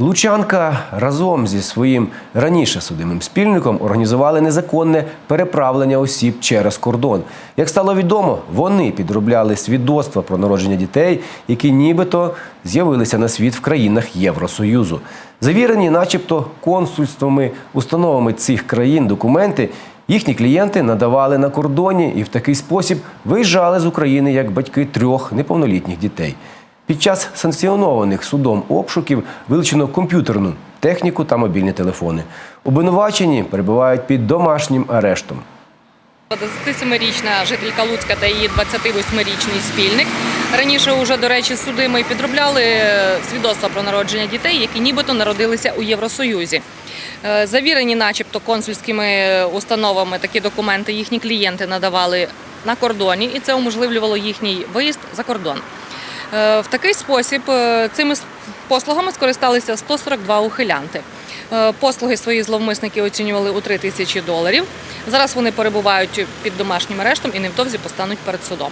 Лучанка разом зі своїм раніше судимим спільником організували незаконне переправлення осіб через кордон. Як стало відомо, вони підробляли свідоцтва про народження дітей, які нібито з'явилися на світ в країнах Євросоюзу. Завірені, начебто, консульствами, установами цих країн документи. Їхні клієнти надавали на кордоні і в такий спосіб виїжджали з України як батьки трьох неповнолітніх дітей. Під час санкціонованих судом обшуків вилучено комп'ютерну техніку та мобільні телефони. Обвинувачені перебувають під домашнім арештом. 27-річна жителька Луцька та її 28-річний спільник. Раніше уже, до речі, судими підробляли е, свідоцтва про народження дітей, які нібито народилися у Євросоюзі. Е, Завірені, начебто, консульськими установами такі документи їхні клієнти надавали на кордоні, і це уможливлювало їхній виїзд за кордон. Е, В такий спосіб е, цими послугами скористалися 142 ухилянти. Е, Послуги свої зловмисники оцінювали у 3 тисячі доларів. Зараз вони перебувають під домашнім арештом і невдовзі постануть перед судом.